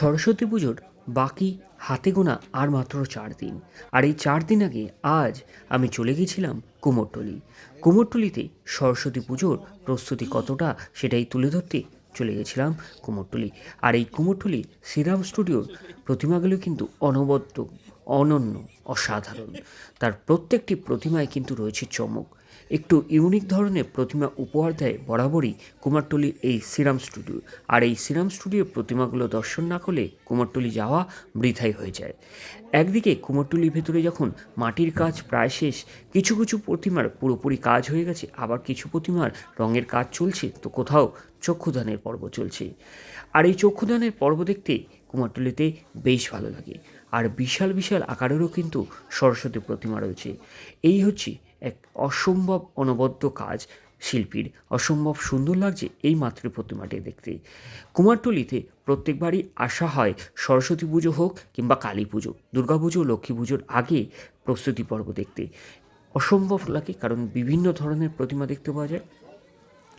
সরস্বতী পুজোর বাকি হাতে গোনা আর মাত্র চার দিন। আর এই চার দিন আগে আজ আমি চলে গেছিলাম কুমোরটুলি। কুমোরটুলিতে সরস্বতী পুজোর প্রস্তুতি কতটা সেটাই তুলে ধরতে চলে গেছিলাম কুমোরটুলি। আর এই কুমোরটুলি শ্রীরাম স্টুডিওর প্রতিমাগুলো কিন্তু অনবদ্য, অনন্য, অসাধারণ। তার প্রত্যেকটি প্রতিমায় কিন্তু রয়েছে চমক। একটু ইউনিক ধরনের প্রতিমা উপহার দেয় বরাবরই কুমারটুলির এই সিরাম স্টুডিও। আর এই সিরাম স্টুডিওর প্রতিমাগুলো দর্শন না করলে কুমারটুলি যাওয়া বৃথাই হয়ে যায়। একদিকে কুমারটুলির ভেতরে যখন মাটির কাজ প্রায় শেষ, কিছু কিছু প্রতিমার পুরোপুরি কাজ হয়ে গেছে, আবার কিছু প্রতিমার রঙের কাজ চলছে, তো কোথাও চক্ষুদানের পর্ব চলছে। আর এই চক্ষুদানের পর্ব দেখতে কুমারটুলিতে বেশ ভালো লাগে। আর বিশাল বিশাল আকারেরও কিন্তু সরস্বতী প্রতিমা রয়েছে। এই হচ্ছে এক অসম্ভব অনবদ্য কাজ শিল্পীর। অসম্ভব সুন্দর লাগছে এই মাতৃ প্রতিমাটি দেখতে। কুমারটুলিতে প্রত্যেকবারই আসা হয় সরস্বতী পুজো হোক কিংবা কালী পুজো, দুর্গা পুজো, লক্ষ্মী পুজোর আগে প্রস্তুতি পর্ব দেখতে। অসম্ভব লাগে কারণ বিভিন্ন ধরনের প্রতিমা দেখতে পাওয়া যায়।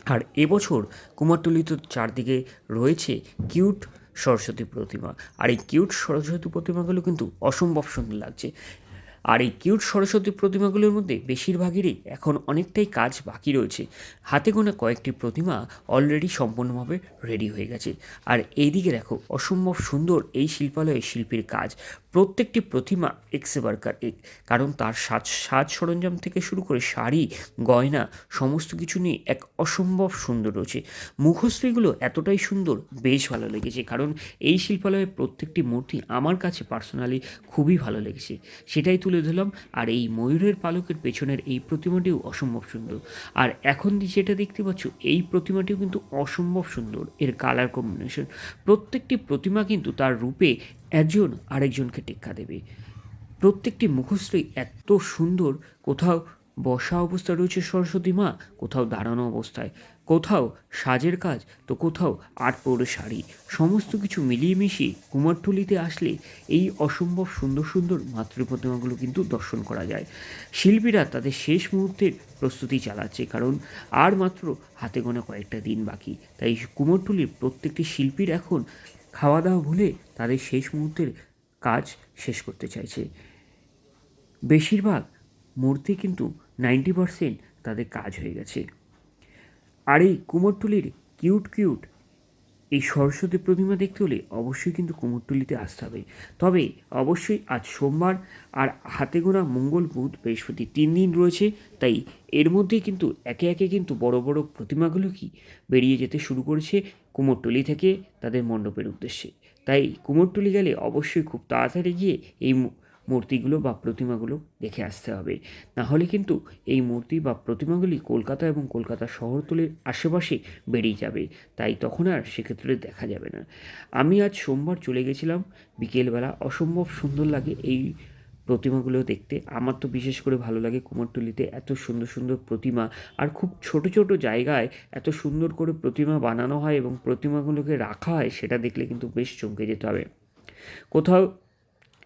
আর এবছর কুমারটুলিতে চারদিকে রয়েছে কিউট সরস্বতী প্রতিমা। আর এই কিউট সরস্বতী প্রতিমাগুলো কিন্তু অসম্ভব সুন্দর লাগছে। আর এই কিউট সরস্বতী প্রতিমাগুলোর মধ্যে বেশিরভাগেরই এখন অনেকটাই কাজ বাকি রয়েছে। হাতে গোনা কয়েকটি প্রতিমা অলরেডি সম্পূর্ণভাবে রেডি হয়ে গেছে। আর এইদিকে দেখো, অসম্ভব সুন্দর এই শিল্পালয়ে শিল্পীর কাজ। প্রত্যেকটি প্রতিমা এক্সেবারকার এক কারণ তার সাজ সাজ সরঞ্জাম থেকে শুরু করে শাড়ি, গয়না, সমস্ত কিছু নিয়ে এক অসম্ভব সুন্দর রয়েছে। মুখশ্রীগুলো এতটাই সুন্দর, বেশ ভালো লেগেছে, কারণ এই শিল্পালয়ের প্রত্যেকটি মূর্তি আমার কাছে পার্সোনালি খুবই ভালো লেগেছে। সেটাই তুলে ধরলাম, আর এই ময়ূরের পালকের পেছনের এই প্রতিমাটিও অসম্ভব সুন্দর। আর এখন যেটা দেখতে পাচ্ছ, এই প্রতিমাটিও কিন্তু অসম্ভব সুন্দর, এর কালার কম্বিনেশন প্রত্যেকটি প্রতিমা কিন্তু তার রূপে একজন আরেকজনকে টেক্কা দেবে। প্রত্যেকটি মুখশ্রী এত সুন্দর, কোথাও বসা অবস্থা রয়েছে সরস্বতী মা, কোথাও দাঁড়ানো অবস্থায়। কোথাও সাজের কাজ, তো কোথাও আট পৌরে শাড়ি। সমস্ত কিছু মিলিয়ে মিশিয়ে কুমারটুলিতে আসলে এই অসম্ভব সুন্দর সুন্দর মাতৃপ্রতিমাগুলো কিন্তু দর্শন করা যায়। শিল্পীরা তাদের শেষ মুহূর্তের প্রস্তুতি চালাচ্ছে, কারণ আর মাত্র হাতে গোনা কয়েকটা দিন বাকি। তাই কুমোরটুলির প্রত্যেকটি শিল্পীর এখন খাওয়া দাওয়া ভুলে তাদের শেষ মুহূর্তের কাজ শেষ করতে চাইছে। বেশিরভাগ মূর্তি কিন্তু নাইনটি পারসেন্ট তাদের কাজ হয়ে গেছে। আর এই কুমোরটুলির কিউট কিউট এই সরস্বতী প্রতিমা দেখতে হলে অবশ্যই কিন্তু কুমোরটুলিতে আসতে হবে। তবে অবশ্যই আজ সোমবার আর হাতে গোনা মঙ্গল বুধ বৃহস্পতি তিন দিন রয়েছে, তাই এর মধ্যেই কিন্তু একে একে কিন্তু বড় বড় প্রতিমাগুলো কি বেরিয়ে যেতে শুরু করেছে কুমোরটুলি থেকে তাদের মণ্ডপের উদ্দেশ্যে। তাই কুমোরটুলি গেলে অবশ্যই খুব তাড়াতাড়ি গিয়ে এই মূর্তিগুলো বা প্রতিমাগুলো দেখে আসতে হবে। না হলে কিন্তু এই মূর্তি বা প্রতিমাগুলি কলকাতা এবং কলকাতা শহরতলির আশেপাশে বেরিয়ে যাবে। তাই তখন আর সেক্ষেত্রে দেখা যাবে না। আমি আজ সোমবার চলে গেছিলাম। বিকেলবেলা অসম্ভব সুন্দর লাগে এই প্রতিমাগুলো দেখতে। আমার তো বিশেষ করে ভালো লাগে কুমারটুলিতে এত সুন্দর সুন্দর প্রতিমা আর খুব ছোট ছোট জায়গায় এত সুন্দর করে প্রতিমা বানানো হয় এবং প্রতিমাগুলোকে রাখা হয়, সেটা দেখলে কিন্তু বেশ চমকে যেতে হবে। কোথাও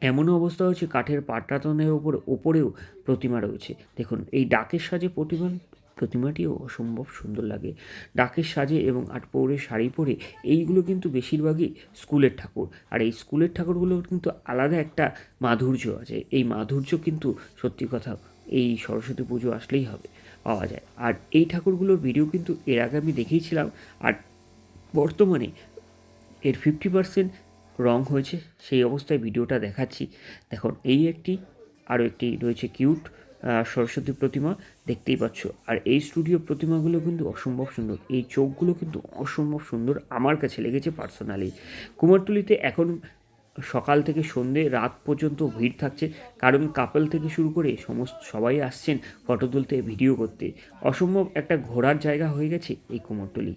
এমনও অবস্থা হচ্ছে কাঠের পাটাতনের ওপরে ওপরেও প্রতিমা রয়েছে। দেখুন, এই ডাকের সাজে প্রতিমা, প্রতিমাটিও অসম্ভব সুন্দর লাগে। ডাকের সাজে এবং আটপৌরে শাড়ি পরে এইগুলো কিন্তু বেশিরভাগই স্কুলের ঠাকুর। আর এই স্কুলের ঠাকুরগুলোর কিন্তু আলাদা একটা মাধুর্য আছে। এই মাধুর্য কিন্তু সত্যি কথা এই সরস্বতী পুজো আসলেই হবে, পাওয়া যায়। আর এই ঠাকুরগুলোর ভিডিও কিন্তু এর আগে আমি দেখিয়েছিলাম। আর বর্তমানে এর ফিফটি পার্সেন্ট রং হয়েছে, সেই অবস্থায় ভিডিওটা দেখাচ্ছি। দেখুন, এই একটি, আরও একটি রয়েছে কিউট সরস্বতী প্রতিমা, দেখতেই পাচ্ছ। আর এই স্টুডিও প্রতিমাগুলো কিন্তু অসম্ভব সুন্দর। এই চোখগুলো কিন্তু অসম্ভব সুন্দর আমার কাছে লেগেছে পার্সোনালি। কুমারটুলিতে এখন সকাল থেকে সন্ধে, রাত পর্যন্ত ভিড় থাকছে, কারণ কাপল থেকে শুরু করে সমস্ত সবাই আসছেন ফটো তুলতে, ভিডিও করতে। অসম্ভব একটা ঘোরার জায়গা হয়ে গেছে এই কুমোরটুলি।